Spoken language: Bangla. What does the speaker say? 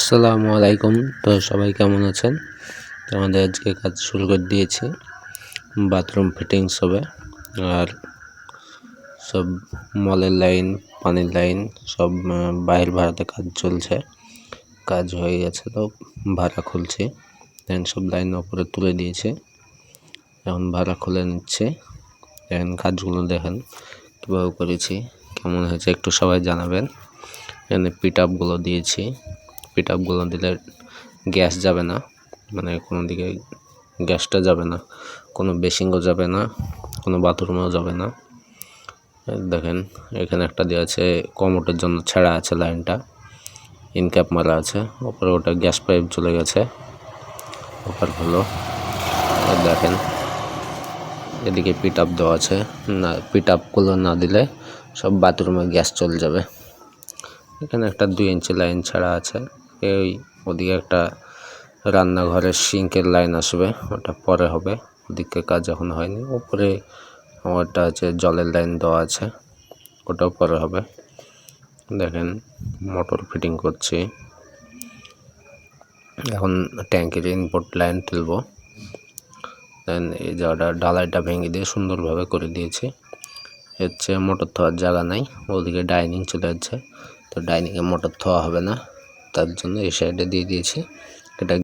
আসসালামু আলাইকুম। তো সবাই কেমন আছেন? তো আমাদের আজকে কাজ শুরু করে দিয়েছি বাথরুম ফিটিংস হবে আর সব মলের লাইন পানির লাইন সব আহ, বাইরের ভাড়াতে কাজ চলছে। কাজ হয়ে গেছে তো ভাড়া খুলছি। দেন সব লাইন ওপরে তুলে দিয়েছে। এখন ভাড়া খুলে নিচ্ছে। দেখেন কাজগুলো দেখেন কীভাবে করেছি কেমন হয়েছে একটু সবাই জানাবেন। এখানে পিট আপগুলো দিয়েছি। পিট আপগুলো দিলে গ্যাস যাবে না। মানে কোনো দিকে গ্যাসটা যাবে না, কোনো বেসিংও যাবে না, কোনো বাথরুমেও যাবে না। দেখেন, এখানে একটা দেওয়া আছে, কমোটের জন্য ছেঁড়া আছে লাইনটা। ইনক্যাপ মারা আছে, ওপরে ওটা গ্যাস পাইপ চলে গেছে। ওপার হলো দেখেন, এদিকে পিট আপ দেওয়া আছে। না পিট আপগুলো না দিলে সব বাথরুমে গ্যাস চলে যাবে। এখানে একটা দুই ইঞ্চি লাইন ছাড়া আছে। এই ওদিকে একটা রান্নাঘরের সিঙ্কের লাইন আসবে, ওটা পরে হবে। ওদিকে কাজ এখন হয়নি উপরে আমারটা আছে জলের লাইন দেওয়া আছে, ওটাও পরে হবে। দেখেন, মোটর ফিটিং করছি। এখন ট্যাঙ্কের ইনপুট লাইন তুলব দেন এই জায়গাটা ডালাইটা ভেঙে দিয়ে সুন্দরভাবে করে দিয়েছি। হচ্ছে মোটর থোয়ার জায়গা নাই, ওদিকে ডাইনিং চলে যাচ্ছে। তো ডাইনিংয়ে মোটর থোয়া হবে না। তার জন্য এই সাইডে দিয়ে দিয়েছি। এটা